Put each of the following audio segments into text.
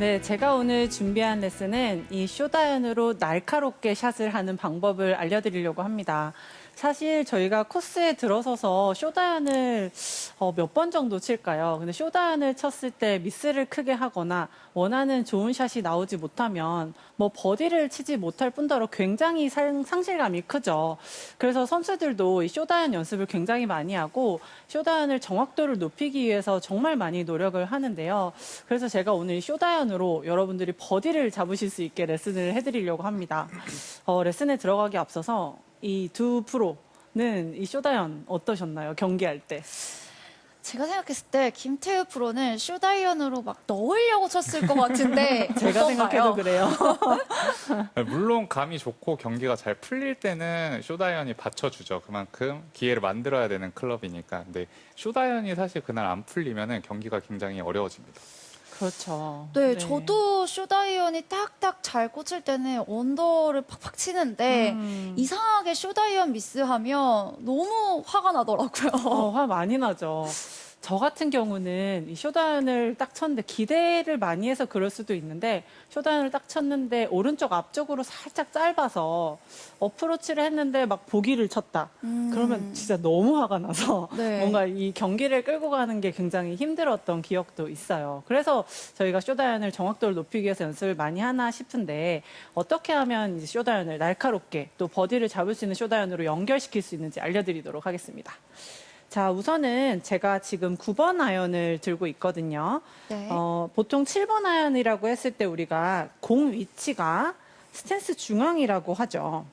네, 제가 오늘 준비한 레슨은 이 쇼다연으로 날카롭게 샷을 하는 방법을 알려드리려고 합니다. 사실 저희가 코스에 들어서서 쇼다연을 어, 몇 번 정도 칠까요? 근데 쇼다연을 쳤을 때 미스를 크게 하거나 원하는 좋은 샷이 나오지 못하면 뭐 버디를 치지 못할 뿐더러 굉장히 상, 상실감이 크죠. 그래서 선수들도 이 쇼다연 연습을 굉장히 많이 하고 쇼다연을 정확도를 높이기 위해서 정말 많이 노력을 하는데요. 그래서 제가 오늘 이 쇼다연으로 여러분들이 버디를 잡으실 수 있게 레슨을 해드리려고 합니다. 어, 레슨에 들어가기 앞서서 이 두 프로는 이 쇼다연 어떠셨나요? 경기할 때. 제가 생각했을 때 김태우 프로는 쇼다이언으로 막 넣으려고 쳤을 것 같은데 제가 생각해도? 그래요. 네, 물론 감이 좋고 경기가 잘 풀릴 때는 쇼다이언이 받쳐주죠. 그만큼 기회를 만들어야 되는 클럽이니까. 근데 쇼다이언이 사실 그날 안 풀리면은 경기가 굉장히 어려워집니다. 그렇죠. 네, 저도 쇼다이언이 딱딱 잘 꽂힐 때는 언더를 팍팍 치는데 음. 이상하게 쇼다이언 미스하면 너무 화가 나더라고요. 어, 화 많이 나죠. 저 같은 경우는 이 쇼다연을 딱 쳤는데 기대를 많이 해서 그럴 수도 있는데 쇼다연을 딱 쳤는데 오른쪽 앞쪽으로 살짝 짧아서 어프로치를 했는데 막 보기를 쳤다. 음. 그러면 진짜 너무 화가 나서 네. 뭔가 이 경기를 끌고 가는 게 굉장히 힘들었던 기억도 있어요. 그래서 저희가 쇼다연을 정확도를 높이기 위해서 연습을 많이 하나 싶은데 어떻게 하면 이제 쇼다연을 날카롭게 또 버디를 잡을 수 있는 쇼다연으로 연결시킬 수 있는지 알려드리도록 하겠습니다. 자, 우선은 제가 지금 9번 아이언을 들고 있거든요. 네. 어, 보통 7번 아이언이라고 했을 때 우리가 공 위치가 스탠스 중앙이라고 하죠.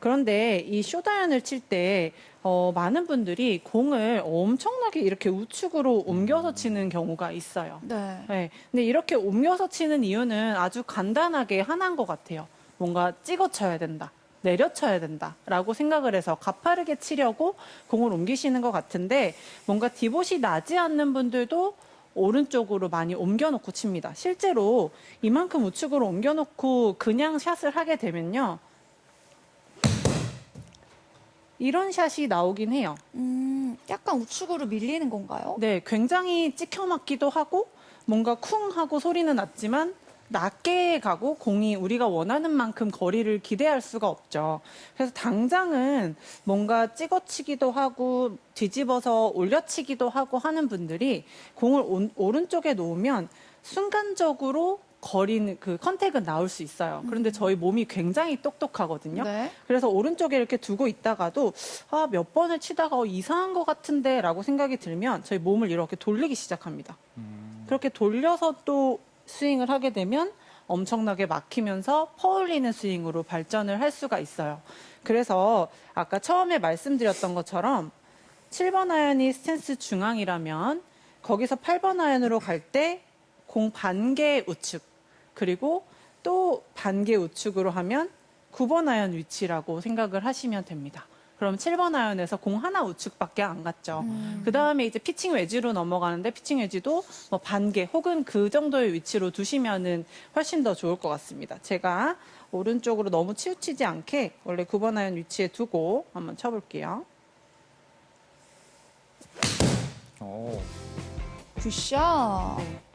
그런데 이 쇼다이언을 칠 때 어, 많은 분들이 공을 엄청나게 이렇게 우측으로 옮겨서 치는 경우가 있어요. 네. 네. 근데 이렇게 옮겨서 치는 이유는 아주 간단하게 하나인 것 같아요. 뭔가 찍어 쳐야 된다. 내려쳐야 된다라고 생각을 해서 가파르게 치려고 공을 옮기시는 것 같은데 뭔가 디봇이 나지 않는 분들도 오른쪽으로 많이 옮겨놓고 칩니다. 실제로 이만큼 우측으로 옮겨놓고 그냥 샷을 하게 되면요. 이런 샷이 나오긴 해요. 음, 약간 우측으로 밀리는 건가요? 네, 굉장히 찍혀 맞기도 하고 뭔가 쿵 하고 소리는 났지만 낮게 가고 공이 우리가 원하는 만큼 거리를 기대할 수가 없죠. 그래서 당장은 뭔가 찍어치기도 하고 뒤집어서 올려치기도 하고 하는 분들이 공을 온- 오른쪽에 놓으면 순간적으로 거리는 그 컨택은 나올 수 있어요. 그런데 저희 몸이 굉장히 똑똑하거든요. 네. 그래서 오른쪽에 이렇게 두고 있다가도 아, 몇 번을 치다가 어, 이상한 것 같은데 라고 생각이 들면 저희 몸을 이렇게 돌리기 시작합니다. 그렇게 돌려서 또 스윙을 하게 되면 엄청나게 막히면서 퍼올리는 스윙으로 발전을 할 수가 있어요. 그래서 아까 처음에 말씀드렸던 것처럼 7번 아이언이 스탠스 중앙이라면 거기서 8번 아이언으로 갈 때 공 반개 우측 그리고 또 반개 우측으로 하면 9번 아이언 위치라고 생각을 하시면 됩니다. 그럼 7번 아이언에서 공 하나 우측밖에 안 갔죠. 음. 그 다음에 이제 피칭 웨지로 넘어가는데 피칭 웨지도 뭐 반개 혹은 그 정도의 위치로 두시면은 훨씬 더 좋을 것 같습니다. 제가 오른쪽으로 너무 치우치지 않게 원래 9번 아이언 위치에 두고 한번 쳐볼게요. 오, 굿샷. 네.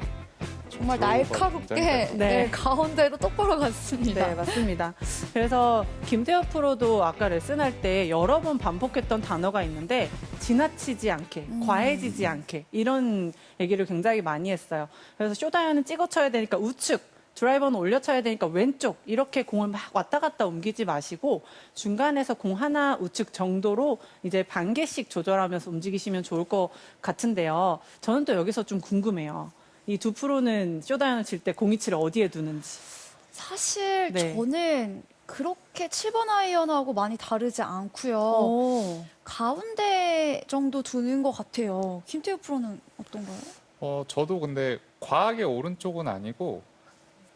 정말 날카롭게? 네. 네. 가운데로 똑바로 갔습니다. 네, 맞습니다. 그래서 김태호 프로도 아까 레슨 할 때 여러 번 반복했던 단어가 있는데 지나치지 않게, 음. 과해지지 않게 이런 얘기를 굉장히 많이 했어요. 그래서 쇼다이언은 찍어 쳐야 되니까 우측, 드라이버는 올려 쳐야 되니까 왼쪽 이렇게 공을 막 왔다 갔다 옮기지 마시고 중간에서 공 하나 우측 정도로 이제 반 개씩 조절하면서 움직이시면 좋을 것 같은데요. 저는 또 여기서 좀 궁금해요. 이 두 프로는 쇼다이언을 칠때 공이치를 어디에 두는지. 사실 네. 저는 그렇게 7번 아이언하고 많이 다르지 않고요. 오. 가운데 정도 두는 것 같아요. 김태우 프로는 어떤가요? 어, 저도 근데 과하게 오른쪽은 아니고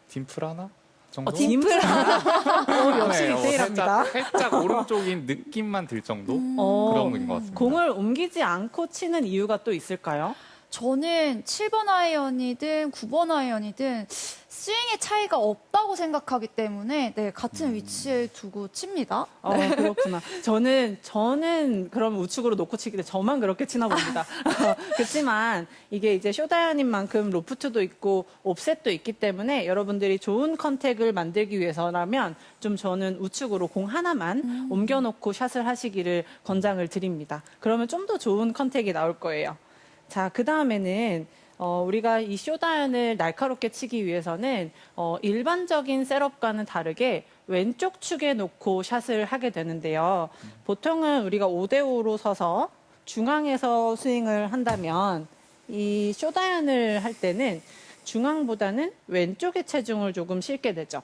딤플 하나 정도? 어, 딤플 어, 역시 네, 어, 디테일합니다. 살짝, 살짝 오른쪽인 느낌만 들 정도 음. 어, 그런 것 같습니다. 공을 옮기지 않고 치는 이유가 또 있을까요? 저는 7번 아이언이든 9번 아이언이든 스윙의 차이가 없다고 생각하기 때문에 네, 같은 위치에 두고 칩니다. 어, 그렇구나. 저는, 저는 그럼 우측으로 놓고 치기 때문에 저만 그렇게 치나 봅니다. 그렇지만 이게 이제 쇼다이언인 만큼 로프트도 있고 옵셋도 있기 때문에 여러분들이 좋은 컨택을 만들기 위해서라면 좀 저는 우측으로 공 하나만 옮겨놓고 샷을 하시기를 권장을 드립니다. 그러면 좀 더 좋은 컨택이 나올 거예요. 자, 그 다음에는 어, 우리가 이 쇼다연을 날카롭게 치기 위해서는 어, 일반적인 셋업과는 다르게 왼쪽 축에 놓고 샷을 하게 되는데요. 보통은 우리가 5대5로 서서 중앙에서 스윙을 한다면 이 쇼다연을 할 때는 중앙보다는 왼쪽에 체중을 조금 싣게 되죠.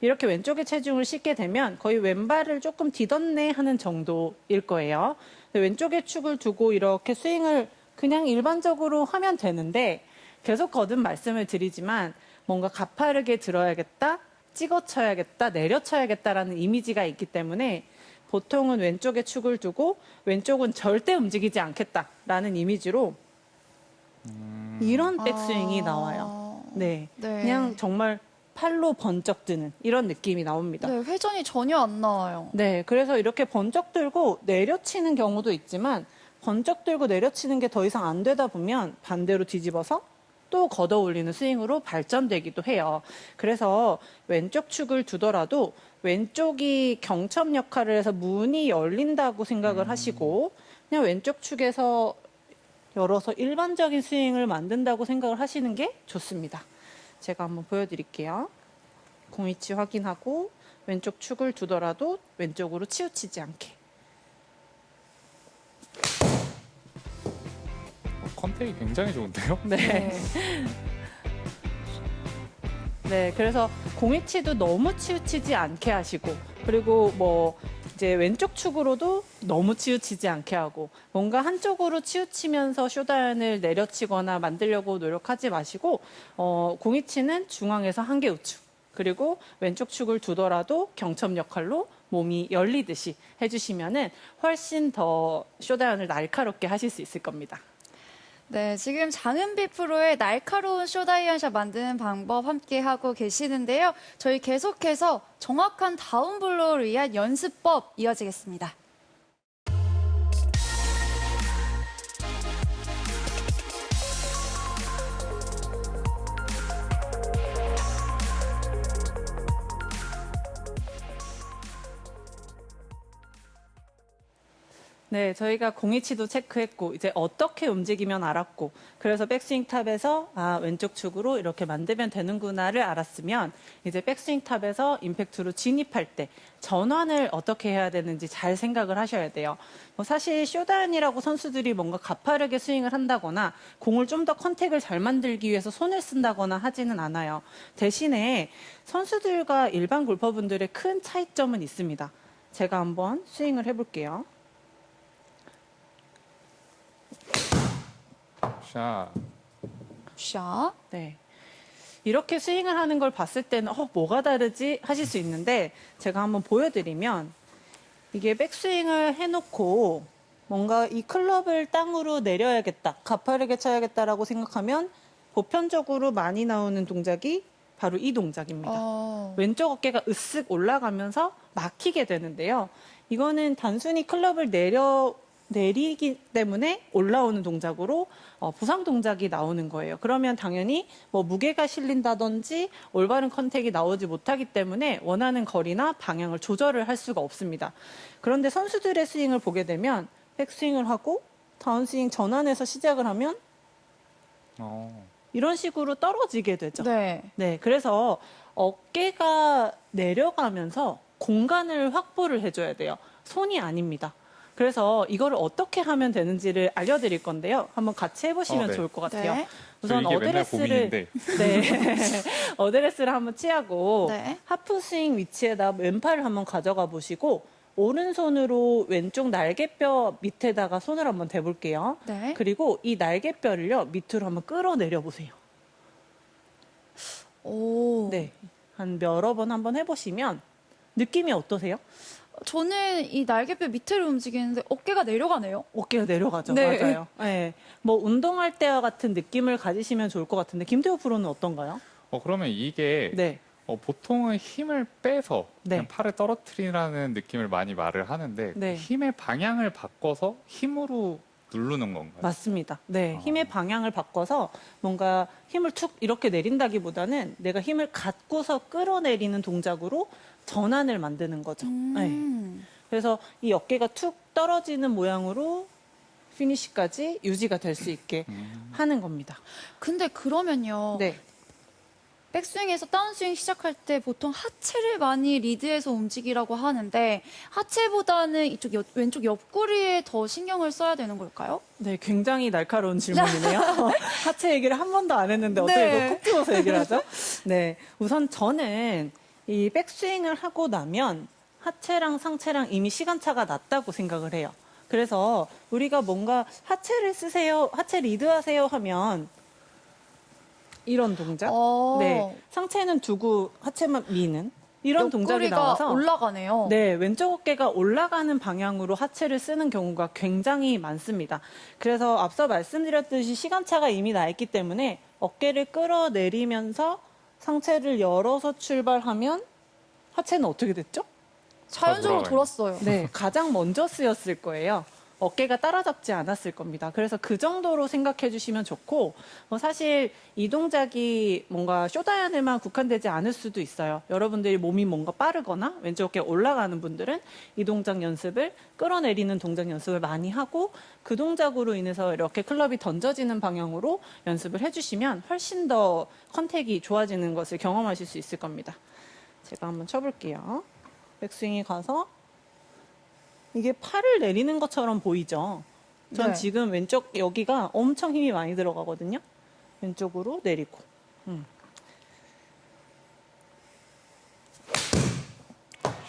이렇게 왼쪽에 체중을 싣게 되면 거의 왼발을 조금 디뎠네 하는 정도일 거예요. 왼쪽에 축을 두고 이렇게 스윙을 그냥 일반적으로 하면 되는데 계속 거듭 말씀을 드리지만 뭔가 가파르게 들어야겠다, 찍어 쳐야겠다, 내려 쳐야겠다라는 이미지가 있기 때문에 보통은 왼쪽에 축을 두고 왼쪽은 절대 움직이지 않겠다라는 이미지로 이런 백스윙이 아, 나와요. 네. 네. 그냥 정말 팔로 번쩍 드는 이런 느낌이 나옵니다. 네, 회전이 전혀 안 나와요. 네, 그래서 이렇게 번쩍 들고 내려치는 경우도 있지만 번쩍 들고 내려치는 게 더 이상 안 되다 보면 반대로 뒤집어서 또 걷어 올리는 스윙으로 발전되기도 해요. 그래서 왼쪽 축을 두더라도 왼쪽이 경첩 역할을 해서 문이 열린다고 생각을 하시고 그냥 왼쪽 축에서 열어서 일반적인 스윙을 만든다고 생각을 하시는 게 좋습니다. 제가 한번 보여드릴게요. 공위치 확인하고 왼쪽 축을 두더라도 왼쪽으로 치우치지 않게. 컨택이 굉장히 좋은데요? 네. 네, 그래서 공위치도 너무 치우치지 않게 하시고, 그리고 뭐, 이제 왼쪽 축으로도 너무 치우치지 않게 하고, 뭔가 한쪽으로 치우치면서 쇼다연을 내려치거나 만들려고 노력하지 마시고, 어, 공위치는 중앙에서 한개 우측, 그리고 왼쪽 축을 두더라도 경첩 역할로 몸이 열리듯이 해주시면은 훨씬 더 쇼다연을 날카롭게 하실 수 있을 겁니다. 네, 지금 장은비 프로의 날카로운 쇼다이언샷 만드는 방법 함께 하고 계시는데요. 저희 계속해서 정확한 다운블로우를 위한 연습법 이어지겠습니다. 네, 저희가 공이치도 체크했고 이제 어떻게 움직이면 알았고 그래서 백스윙 탑에서 아 왼쪽 축으로 이렇게 만들면 되는구나를 알았으면 이제 백스윙 탑에서 임팩트로 진입할 때 전환을 어떻게 해야 되는지 잘 생각을 하셔야 돼요. 뭐 사실 쇼다연이라고 선수들이 뭔가 가파르게 스윙을 한다거나 공을 좀 더 컨택을 잘 만들기 위해서 손을 쓴다거나 하지는 않아요. 대신에 선수들과 일반 골퍼분들의 큰 차이점은 있습니다. 제가 한번 스윙을 해볼게요. 자, 샷. 네. 이렇게 스윙을 하는 걸 봤을 때는 어, 뭐가 다르지 하실 수 있는데 제가 한번 보여드리면 이게 백스윙을 해놓고 뭔가 이 클럽을 땅으로 내려야겠다, 가파르게 쳐야겠다라고 생각하면 보편적으로 많이 나오는 동작이 바로 이 동작입니다. 어, 왼쪽 어깨가 으쓱 올라가면서 막히게 되는데요. 이거는 단순히 클럽을 내려 내리기 때문에 올라오는 동작으로 어, 부상 동작이 나오는 거예요. 그러면 당연히 뭐 무게가 실린다든지 올바른 컨택이 나오지 못하기 때문에 원하는 거리나 방향을 조절을 할 수가 없습니다. 그런데 선수들의 스윙을 보게 되면 백스윙을 하고 다운스윙 전환해서 시작을 하면 어, 이런 식으로 떨어지게 되죠. 네. 네, 그래서 어깨가 내려가면서 공간을 확보를 해줘야 돼요. 손이 아닙니다. 그래서 이거를 어떻게 하면 되는지를 알려드릴 건데요. 한번 같이 해보시면 어, 네. 좋을 것 같아요. 네. 우선 저 이게 맨날 어드레스를 고민인데 네 어드레스를 한번 취하고 네. 하프 스윙 위치에다 왼팔을 한번 가져가 보시고 오른손으로 왼쪽 날개뼈 밑에다가 손을 한번 대볼게요. 네. 그리고 이 날개뼈를요 밑으로 한번 끌어내려 보세요. 오. 네. 한 여러 번 한번 해보시면 느낌이 어떠세요? 저는 이 날개뼈 밑으로 움직이는데 어깨가 내려가네요. 어깨가 내려가죠. 네. 맞아요. 네. 뭐 운동할 때와 같은 느낌을 가지시면 좋을 것 같은데 김태호 프로는 어떤가요? 어, 그러면 이게 네. 어, 보통은 힘을 빼서 네. 그냥 팔을 떨어뜨리라는 느낌을 많이 말을 하는데 그 네. 힘의 방향을 바꿔서 힘으로 누르는 건가요? 맞습니다. 네, 아. 힘의 방향을 바꿔서 뭔가 힘을 툭 이렇게 내린다기보다는 내가 힘을 갖고서 끌어내리는 동작으로 전환을 만드는 거죠. 네. 음. 그래서 이 어깨가 툭 떨어지는 모양으로 피니시까지 유지가 될 수 있게 음. 하는 겁니다. 근데 그러면요. 네, 백스윙에서 다운스윙 시작할 때 보통 하체를 많이 리드해서 움직이라고 하는데 하체보다는 이쪽 옆- 왼쪽 옆구리에 더 신경을 써야 되는 걸까요? 네, 굉장히 날카로운 질문이네요. 하체 얘기를 한 번도 안 했는데 어떻게 네. 이거 콕 집어서 얘기를 하죠? 네, 우선 저는 이 백스윙을 하고 나면 하체랑 상체랑 이미 시간차가 났다고 생각을 해요. 그래서 우리가 뭔가 하체를 쓰세요, 하체 리드하세요 하면 이런 동작, 어, 네, 상체는 두고 하체만 미는 이런 동작이 옆구리가 나와서 올라가네요. 네, 왼쪽 어깨가 올라가는 방향으로 하체를 쓰는 경우가 굉장히 많습니다. 그래서 앞서 말씀드렸듯이 시간차가 이미 나 있기 때문에 어깨를 끌어내리면서 상체를 열어서 출발하면 하체는 어떻게 됐죠? 자연적으로 돌아가요. 돌았어요. 네, 가장 먼저 쓰였을 거예요. 어깨가 따라잡지 않았을 겁니다. 그래서 그 정도로 생각해 주시면 좋고, 뭐 사실 이 동작이 뭔가 쇼다연에만 국한되지 않을 수도 있어요. 여러분들이 몸이 뭔가 빠르거나 왼쪽 어깨 올라가는 분들은 이 동작 연습을 끌어내리는 동작 연습을 많이 하고 그 동작으로 인해서 이렇게 클럽이 던져지는 방향으로 연습을 해주시면 훨씬 더 컨택이 좋아지는 것을 경험하실 수 있을 겁니다. 제가 한번 쳐볼게요. 백스윙이 가서 이게 팔을 내리는 것처럼 보이죠? 전 네. 지금 왼쪽 여기가 엄청 힘이 많이 들어가거든요. 왼쪽으로 내리고. 음.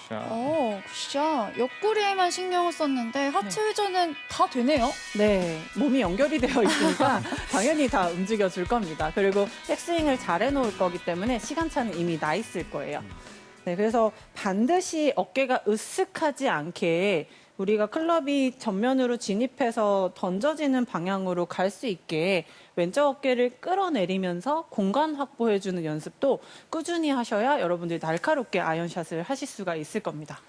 자, 어, 굿샷. 옆구리에만 신경을 썼는데 하체 회전은 다 되네요. 네, 몸이 연결이 되어 있으니까 당연히 다 움직여 줄 겁니다. 그리고 백스윙을 잘 해놓을 거기 때문에 시간차는 이미 나 있을 거예요. 네, 그래서 반드시 어깨가 으쓱하지 않게 우리가 클럽이 전면으로 진입해서 던져지는 방향으로 갈 수 있게 왼쪽 어깨를 끌어내리면서 공간 확보해주는 연습도 꾸준히 하셔야 여러분들이 날카롭게 아이언샷을 하실 수가 있을 겁니다.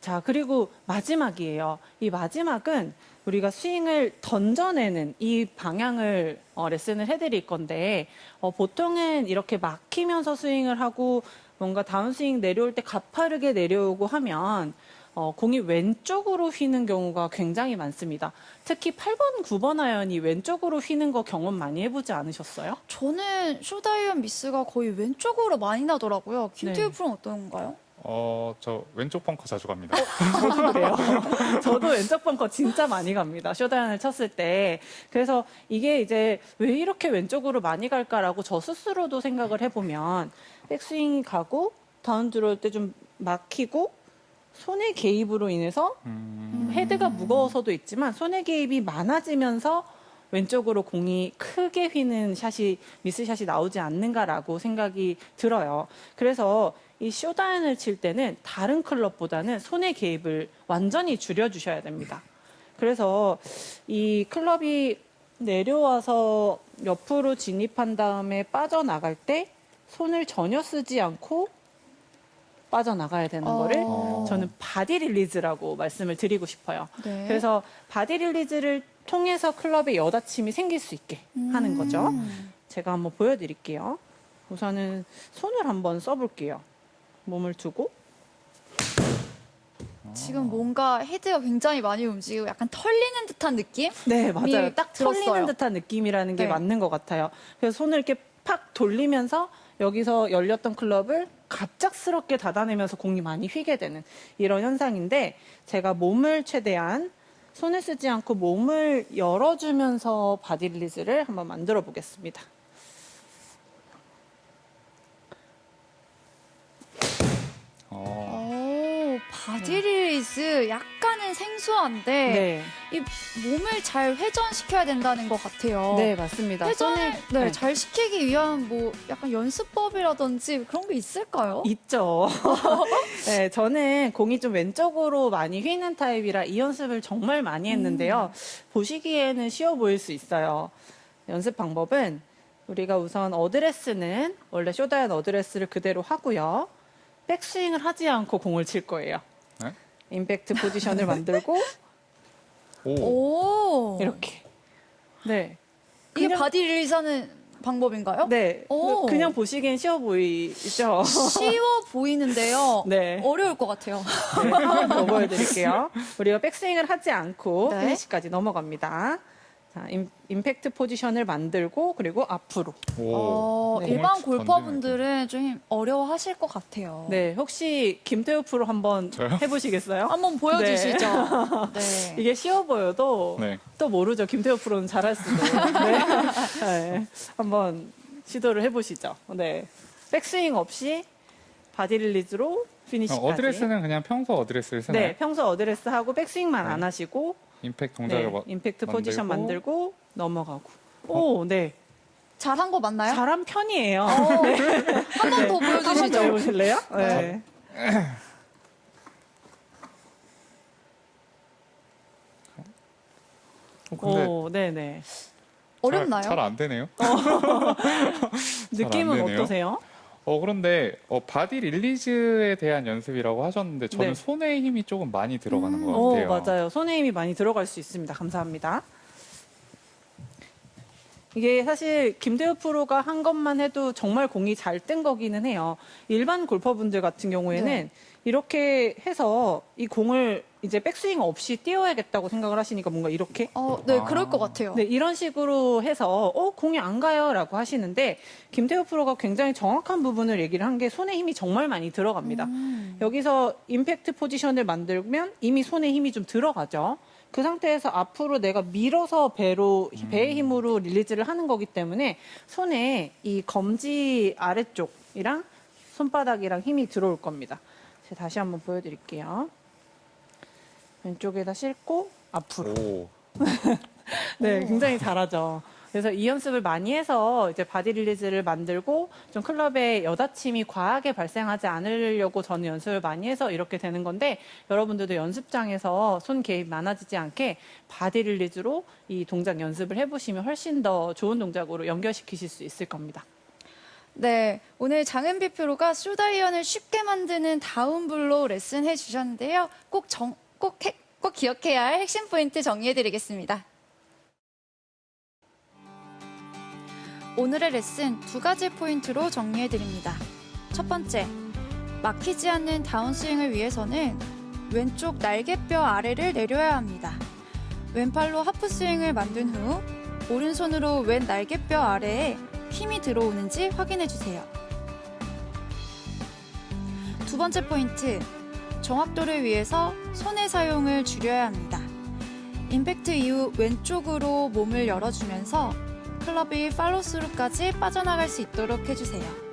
자, 그리고 마지막이에요. 이 마지막은 우리가 스윙을 던져내는 이 방향을 어, 레슨을 해드릴 건데, 어, 보통은 이렇게 막히면서 스윙을 하고 뭔가 다운스윙 내려올 때 가파르게 내려오고 하면 어, 공이 왼쪽으로 휘는 경우가 굉장히 많습니다. 특히 8번, 9번 아이언이 왼쪽으로 휘는 거 경험 많이 해보지 않으셨어요? 저는 쇼다이언 미스가 거의 왼쪽으로 많이 나더라고요. 김태우 네. 프로는 어떤가요? 어, 저 왼쪽 벙커 자주 갑니다. 저도 그래요. 저도 왼쪽 벙커 진짜 많이 갑니다. 쇼다연을 쳤을 때. 그래서 이게 이제 왜 이렇게 왼쪽으로 많이 갈까라고 저 스스로도 생각을 해보면 백스윙이 가고 다운 들어올 때 좀 막히고 손의 개입으로 인해서 음, 헤드가 무거워서도 있지만 손의 개입이 많아지면서 왼쪽으로 공이 크게 휘는 샷이 미스샷이 나오지 않는가라고 생각이 들어요. 그래서 이 쇼다연을 칠 때는 다른 클럽보다는 손의 개입을 완전히 줄여 주셔야 됩니다. 그래서 이 클럽이 내려와서 옆으로 진입한 다음에 빠져나갈 때 손을 전혀 쓰지 않고 빠져나가야 되는 거를 어. 저는 바디 릴리즈라고 말씀을 드리고 싶어요. 네. 그래서 바디 릴리즈를 통해서 클럽에 여다침이 생길 수 있게 하는 거죠. 음. 제가 한번 보여드릴게요. 우선은 손을 한번 써볼게요. 몸을 두고 지금 뭔가 헤드가 굉장히 많이 움직이고 약간 털리는 듯한 느낌? 네 맞아요. 딱 들었어요. 털리는 듯한 느낌이라는 게 네. 맞는 것 같아요. 그래서 손을 이렇게 팍 돌리면서 여기서 열렸던 클럽을 갑작스럽게 닫아내면서 공이 많이 휘게 되는 이런 현상인데 제가 몸을 최대한 손을 쓰지 않고 몸을 열어주면서 바디 릴리즈를 한번 만들어 보겠습니다. 어, 오, 바디 릴리즈 약간은 생소한데 네. 이 몸을 잘 회전시켜야 된다는 것 같아요. 네, 맞습니다. 회전을 네, 네. 잘 시키기 위한 뭐 약간 연습법이라든지 그런 게 있을까요? 있죠. 네, 저는 공이 좀 왼쪽으로 많이 휘는 타입이라 이 연습을 정말 많이 했는데요. 보시기에는 쉬워 보일 수 있어요. 연습 방법은 우리가 우선 어드레스는 원래 쇼다연 어드레스를 그대로 하고요. 백스윙을 하지 않고 공을 칠 거예요. 네? 임팩트 포지션을 만들고 오. 오, 이렇게. 네. 이게 그냥- 바디 릴리즈 하는 방법인가요? 네. 오. 그냥 보시기엔 쉬워 보이죠? 쉬워 보이는데요. 네. 어려울 것 같아요. 네, 한번 더 보여드릴게요. 우리가 백스윙을 하지 않고 네. 피니시까지 넘어갑니다. 자, 임, 임팩트 포지션을 만들고 그리고 앞으로. 오. 어, 네. 일반 공을 골퍼분들은 좀 어려워하실 것 같아요. 네, 혹시 김태우 프로 한번 저요? 해보시겠어요? 한번 보여주시죠. 네. 이게 쉬워 보여도 네. 또 모르죠. 김태우 프로는 잘할 수도. 네. 네. 한번 시도를 해보시죠. 네. 백스윙 없이 바디 릴리즈로 피니시까지. 어, 어드레스는 그냥 평소 어드레스를 쓰나요? 네, 평소 어드레스 하고 백스윙만 네. 안 하시고 임팩트 동작을 네, 뭐- 임팩트 포지션 만들고. 만들고 넘어가고. 오, 네. 잘한 거 맞나요? 잘한 편이에요. 한 번 더 한번 더 보여주시죠. 해보실래요? 네. 어, 근데 오, 네네. 어렵나요? 잘 안 되네요. 느낌은 되네요. 어떠세요? 어 그런데 어, 바디 릴리즈에 대한 연습이라고 하셨는데 저는 네. 손에 힘이 조금 많이 들어가는 음. 것 오, 같아요. 맞아요. 손에 힘이 많이 들어갈 수 있습니다. 감사합니다. 이게 사실 김대우 프로가 한 것만 해도 정말 공이 잘 뜬 거기는 해요. 일반 골퍼분들 같은 경우에는 네. 이렇게 해서 이 공을 이제 백스윙 없이 띄워야겠다고 생각을 하시니까 뭔가 이렇게 어, 네, 아. 그럴 것 같아요. 네, 이런 식으로 해서 어 공이 안 가요라고 하시는데 김태우 프로가 굉장히 정확한 부분을 얘기를 한 게 손에 힘이 정말 많이 들어갑니다. 음. 여기서 임팩트 포지션을 만들면 이미 손에 힘이 좀 들어가죠. 그 상태에서 앞으로 내가 밀어서 배로 배의 힘으로 릴리즈를 하는 거기 때문에 손에 이 검지 아래쪽이랑 손바닥이랑 힘이 들어올 겁니다. 제가 다시 한번 보여드릴게요. 왼쪽에다 싣고 앞으로. 오. 네, 굉장히 잘하죠. 그래서 이 연습을 많이 해서 이제 바디 릴리즈를 만들고 좀 클럽에 여다침이 과하게 발생하지 않으려고 저는 연습을 많이 해서 이렇게 되는 건데 여러분들도 연습장에서 손 개입 많아지지 않게 바디 릴리즈로 이 동작 연습을 해보시면 훨씬 더 좋은 동작으로 연결시키실 수 있을 겁니다. 네, 오늘 장은비 프로가 쇼다이언을 쉽게 만드는 다운블로 레슨 해주셨는데요. 꼭 정, 꼭, 해- 꼭 기억해야 할 핵심 포인트 정리해드리겠습니다. 오늘의 레슨 두 가지 포인트로 정리해드립니다. 첫 번째, 막히지 않는 다운스윙을 위해서는 왼쪽 날개뼈 아래를 내려야 합니다. 왼팔로 하프스윙을 만든 후 오른손으로 왼 날개뼈 아래에 힘이 들어오는지 확인해 주세요. 두 번째 포인트, 정확도를 위해서 손의 사용을 줄여야 합니다. 임팩트 이후 왼쪽으로 몸을 열어주면서 클럽이 팔로스루까지 빠져나갈 수 있도록 해주세요.